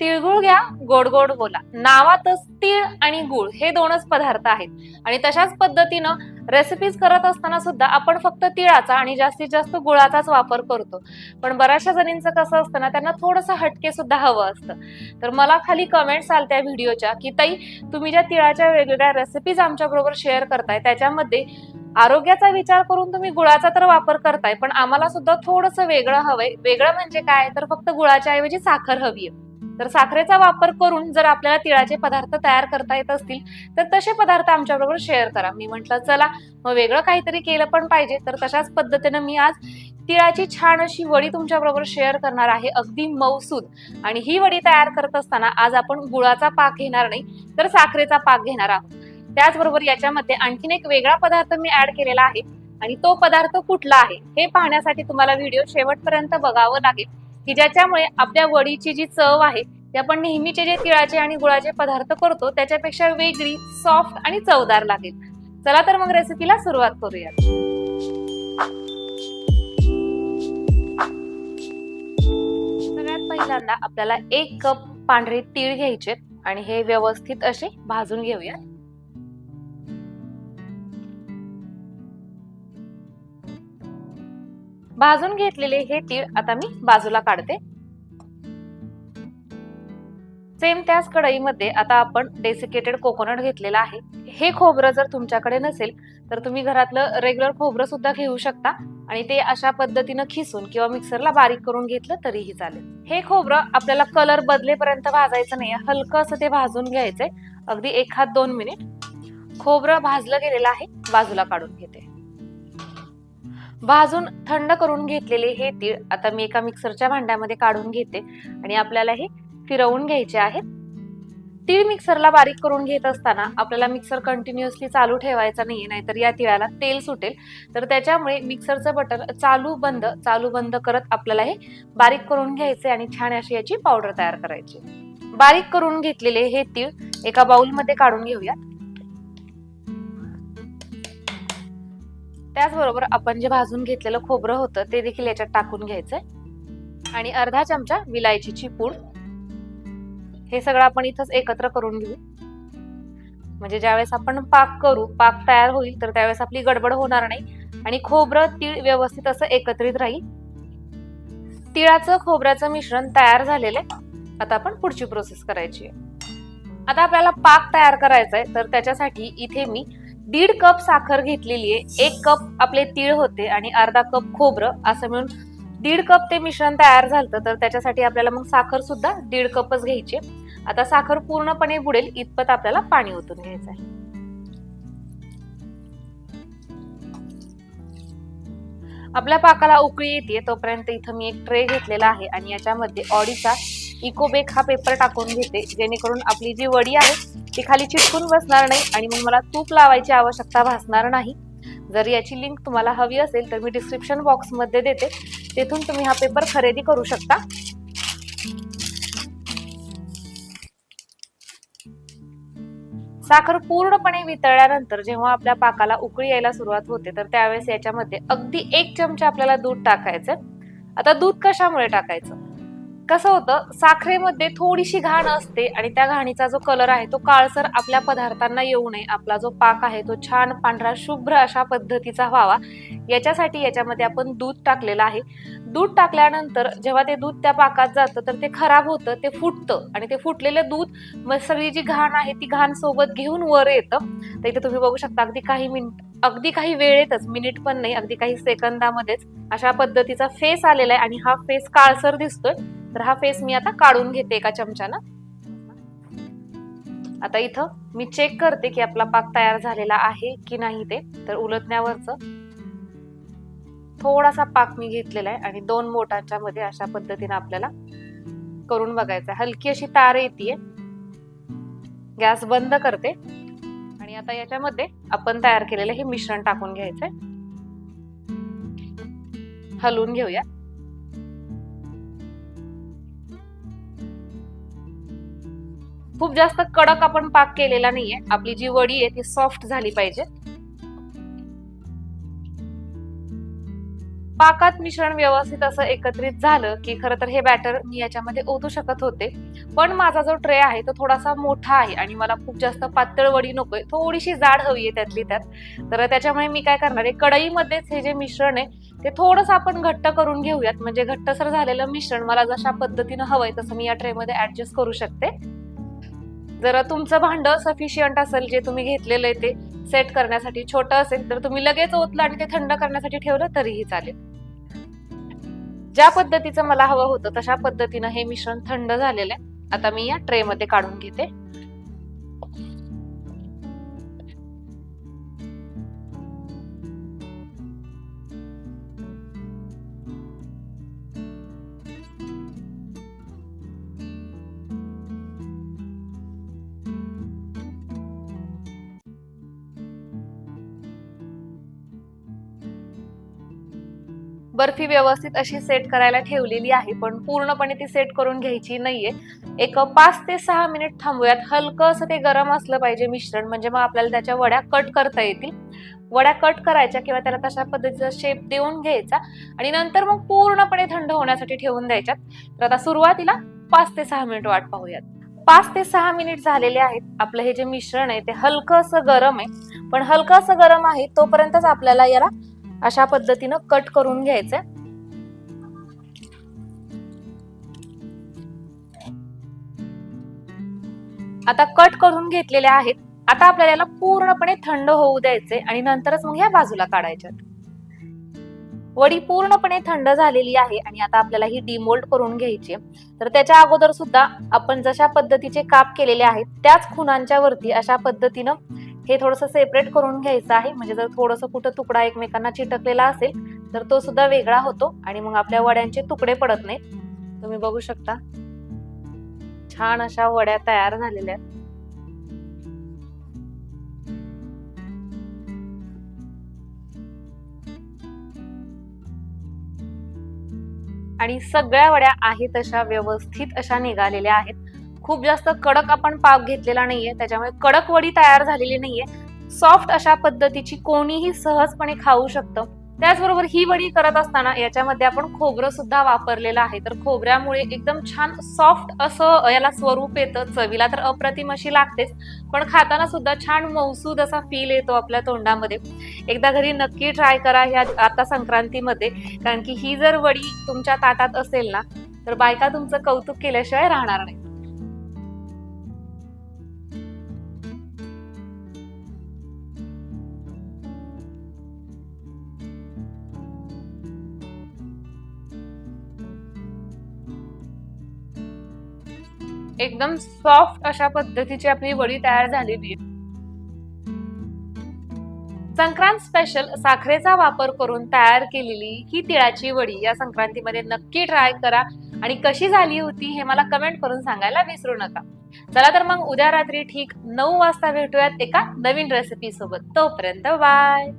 तिळगुळ घ्या गोड गोड बोला. नावातच तीळ आणि गुळ हे दोनच पदार्थ आहेत. आणि तशाच पद्धतीनं रेसिपीज करत असताना सुद्धा आपण फक्त तिळाचा आणि जास्तीत जास्त गुळाचाच वापर करतो. पण बऱ्याचशा जणींचं कसं असतं ना त्यांना थोडंसं हटके सुद्धा हवं असतं. तर मला खाली कमेंट्स आल्या व्हिडिओच्या की ताई तुम्ही ज्या तिळाच्या वेगवेगळ्या रेसिपीज आमच्या बरोबर शेअर करताय त्याच्यामध्ये आरोग्याचा विचार करून तुम्ही गुळाचा तर वापर करताय पण आम्हाला सुद्धा थोडंसं वेगळं हवंय. वेगळं म्हणजे काय? तर फक्त गुळाच्या ऐवजी साखर हवी आहे. तर साखरेचा वापर करून जर आपल्याला तिळाचे पदार्थ तयार करता येत असतील तर तसे पदार्थ आमच्याबरोबर शेअर करा. मी म्हटलं चला मग वेगळं काहीतरी केलं पण पाहिजे. तर तशाच पद्धतीनं मी आज तिळाची छान अशी वडी तुमच्याबरोबर शेअर करणार आहे अगदी मौसूद आणि ही वडी तयार करत असताना आज आपण गुळाचा पाक घेणार नाही तर साखरेचा पाक घेणार आहोत. त्याचबरोबर याच्यामध्ये आणखीन एक वेगळा पदार्थ मी ऍड केलेला आहे आणि तो पदार्थ कुठला आहे हे पाहण्यासाठी तुम्हाला व्हिडिओ शेवटपर्यंत बघावं लागेल. की ज्याच्यामुळे आपल्या वडीची जी चव आहे ती आपण नेहमीचे जे तिळाचे आणि गुळाचे पदार्थ करतो त्याच्यापेक्षा वेगळी सॉफ्ट आणि चवदार लागेल. चला तर मग रेसिपीला सुरुवात करूया सगळ्यात पहिल्यांदा आपल्याला एक कप पांढरे तीळ घ्यायचे आणि हे व्यवस्थित असे भाजून घेऊया भाजून घेतलेले हे तीळ आता मी बाजूला काढते. सेम त्याच कढईमध्ये आता आपण डेसिकेटेड कोकोनट घेतलेला आहे. हे खोबरं जर तुमच्याकडे नसेल तर तुम्ही घरातलं रेग्युलर खोबरं सुद्धा घेऊ शकता आणि ते अशा पद्धतीनं खिसून किंवा मिक्सरला बारीक करून घेतलं तरीही चालेल. हे खोबरं आपल्याला कलर बदलेपर्यंत भाजायचं नाही हलकं असं ते भाजून घ्यायचंय. अगदी एखाद दोन मिनिट खोबरं भाजलं गेलेलं आहे बाजूला काढून घेते. भाजून थंड करून घेतलेले हे तीळ आता मी एका मिक्सरच्या भांड्यामध्ये काढून घेते आणि आपल्याला हे फिरवून घ्यायचे आहेत. तीळ मिक्सरला बारीक करून घेत असताना आपल्याला मिक्सर कंटिन्युअसली चालू ठेवायचा नाहीये नाहीतर या तिळाला तेल सुटेल. तर त्याच्यामुळे मिक्सरचं बटन चालू बंद चालू बंद करत आपल्याला हे बारीक करून घ्यायचे आणि छान अशी याची पावडर तयार करायची. बारीक करून घेतलेले हे तीळ एका बाउलमध्ये काढून घेऊयात. त्याचबरोबर आपण जे भाजून घेतलेलं खोबरं होतं ते देखील याच्यात टाकून घ्यायचंय. आणि अर्धा चमचा विलायचीची पूड. हे सगळं आपण इथंच एकत्र करून घेऊ. म्हणजे ज्यावेळेस आपण पाक करू पाक तयार होईल तर त्यावेळेस आपली गडबड होणार नाही. आणि खोबरं तीळ व्यवस्थित असं एकत्रित राहील. तिळाचं खोबऱ्याचं मिश्रण तयार झालेलं आहे. आता आपण पुढची प्रोसेस करायची आहे. आता आपल्याला पाक तयार करायचा आहे तर त्याच्यासाठी इथे मी दीड कप साखर घेतलेली आहे. एक कप आपले तीळ होते आणि अर्धा कप खोबरं असं मिळून दीड कप ते मिश्रण तयार झालं तर त्याच्यासाठी आपल्याला मग साखर सुद्धा दीड कपच घ्यायची आता साखर पूर्णपणे बुडेल इतपत आपल्याला पाणी ओतून घ्यायचं आहे. आपल्या पाकाला उकळी येते तोपर्यंत इथं मी एक ट्रे घेतलेला आहे आणि याच्यामध्ये ऑडीचा इकोबेक हा पेपर टाकून घेते जेणेकरून आपली जी वडी आहे ती खाली चिटकून बसणार नाही आणि मग मला तूप लावायची आवश्यकता भासणार नाही. जर याची लिंक तुम्हाला हवी असेल तर मी डिस्क्रिप्शन बॉक्समध्ये देते. तेथून तुम्ही हा पेपर खरेदी करू शकता. साखर पूर्णपणे वितळल्यानंतर जेव्हा आपल्या पाकाला उकळी यायला सुरुवात होते तर त्यावेळेस याच्यामध्ये अगदी एक चमचा आपल्याला दूध टाकायचं आता दूध कशामुळे टाकायचं? कसं होतं साखरेमध्ये थोडीशी घाण असते आणि त्या घाणीचा जो कलर आहे तो काळसर आपल्या पदार्थांना येऊ नये. आपला जो पाक आहे तो छान पांढरा शुभ्र अशा पद्धतीचा व्हावा. याच्यासाठी याच्यामध्ये आपण दूध टाकलेलं आहे. दूध टाकल्यानंतर जेव्हा ते दूध त्या पाकात जातं तर ते खराब होतं ते फुटतं आणि ते फुटलेलं दूध मग सगळी जी घाण आहे ती घाण सोबत घेऊन वर येतं. तर इथे तुम्ही बघू शकता अगदी काही मिनिट अगदी काही वेळेतच मिनिट पण नाही अगदी काही सेकंदामध्येच अशा पद्धतीचा फेस आलेला आहे आणि हा फेस काळसर दिसतोय. तर हा फेस मी आता काढून घेते एका चमच्यानं. आता इथं मी चेक करते की आपला पाक तयार झालेला आहे की नाही ते. तर उलटण्यावरच थोडासा पाक मी घेतलेला आहे आणि दोन बोटांच्या मध्ये अशा पद्धतीने आपल्याला करून बघायचं हलकी अशी तार येते गॅस बंद करते. आणि आता याच्यामध्ये आपण तयार केलेलं हे मिश्रण टाकून घ्यायचंय. हलवून घेऊया. खूप जास्त कडक आपण पाक केलेला नाहीये. आपली जी वडी आहे ती सॉफ्ट झाली पाहिजे. पाकात मिश्रण व्यवस्थित असं एकत्रित झालं की खरं तर हे बॅटर मी याच्यामध्ये ओतू शकत होते. पण माझा जो ट्रे आहे तो थोडासा मोठा आहे आणि मला खूप जास्त पातळ वडी नकोय. थोडीशी जाड हवी आहे त्यातली त्यात. तर त्याच्यामुळे मी काय करणार आहे कढईमध्येच हे जे मिश्रण आहे ते थोडंसं आपण घट्ट करून घेऊयात. म्हणजे घट्टसर झालेलं मिश्रण मला जशा पद्धतीनं हवंय तसं मी या ट्रेमध्ये ऍडजस्ट करू शकते. जर तुमचं भांड सफिशियंट असेल जे तुम्ही घेतलेलं आहे ते सेट करण्यासाठी छोटं असेल तर तुम्ही लगेच ओतलं आणि ते थंड करण्यासाठी ठेवलं तरीही चालेल. ज्या पद्धतीचं मला हवं होतं तशा पद्धतीनं हे मिश्रण थंड झालेलं आहे. आता मी या ट्रे मध्ये काढून घेते. बर्फी व्यवस्थित अशी सेट करायला ठेवलेली आहे पण पूर्णपणे ती सेट करून घ्यायची नाहीये. एक पाच ते सहा मिनिट थांबूयात. हलकं असं ते गरम असलं पाहिजे मिश्रण म्हणजे मग आपल्याला त्याच्या वड्या कट करता येतील. वड्या कट करायच्या किंवा त्याला तशा पद्धतीचा शेप देऊन घ्यायचा आणि नंतर मग पूर्णपणे थंड होण्यासाठी ठेवून द्यायच्यात. तर आता सुरुवातीला पाच ते सहा मिनिट वाट पाहूयात. पाच ते सहा मिनिट झालेले आहेत. आपलं हे जे मिश्रण आहे ते हलकं असं गरम आहे. पण हलकं असं गरम आहे तोपर्यंतच आपल्याला याला अशा पद्धतीनं कट करून घ्यायचंय आता कट करून घेतलेले आहेत. आता आपल्याला याला पूर्णपणे थंड होऊ द्यायचे आणि नंतरच मग या बाजूला काढायच्यात वडी पूर्णपणे थंड झालेली आहे आणि आता आपल्याला ही डिमोल्ड करून घ्यायची तर त्याच्या अगोदर सुद्धा आपण जशा पद्धतीचे काप केलेले आहेत त्याच खुणांच्या वरती अशा पद्धतीनं हे थोडस सेपरेट करून घ्यायचं आहे. म्हणजे जर थोडंसं कुठं तुकडा एकमेकांना चिटकलेला असेल तर तो सुद्धा वेगळा होतो आणि मग आपल्या वड्यांचे तुकडे पडत नाहीत. तुम्ही बघू शकता. छान अशा वड्या तयार झालेल्या आहेत. आणि सगळ्या वड्या आहेत अशा व्यवस्थित अशा निघालेल्या आहेत. खूप जास्त कडक आपण पाव घेतलेला नाहीये त्याच्यामुळे कडक वडी तयार झालेली नाहीये. सॉफ्ट अशा पद्धतीची कोणीही सहजपणे खाऊ शकतं. त्याचबरोबर ही वडी करत असताना याच्यामध्ये आपण खोबरं सुद्धा वापरलेलं आहे. तर खोबऱ्यामुळे एकदम छान सॉफ्ट असं याला स्वरूप येतं. चवीला तर अप्रतिम अशी लागतेच. पण खाताना सुद्धा छान मौसूद असा फील येतो आपल्या तोंडामध्ये. एकदा घरी नक्की ट्राय करा ह्या आता संक्रांतीमध्ये. कारण की ही जर वडी तुमच्या ताटात असेल ना तर बायका तुमचं कौतुक केल्याशिवाय राहणार नाही. एकदम सॉफ्ट अशा पद्धतीची आपली वडी तयार झालेली आहे. संक्रांत स्पेशल साखरेचा वापर करून तयार केलेली ही तिळाची वडी या संक्रांतीमध्ये नक्की ट्राय करा. आणि कशी झाली होती हे मला कमेंट करून सांगायला विसरू नका. चला तर मग उद्या रात्री ठीक नऊ वाजता भेटूयात एका नवीन रेसिपी सोबत. तोपर्यंत बाय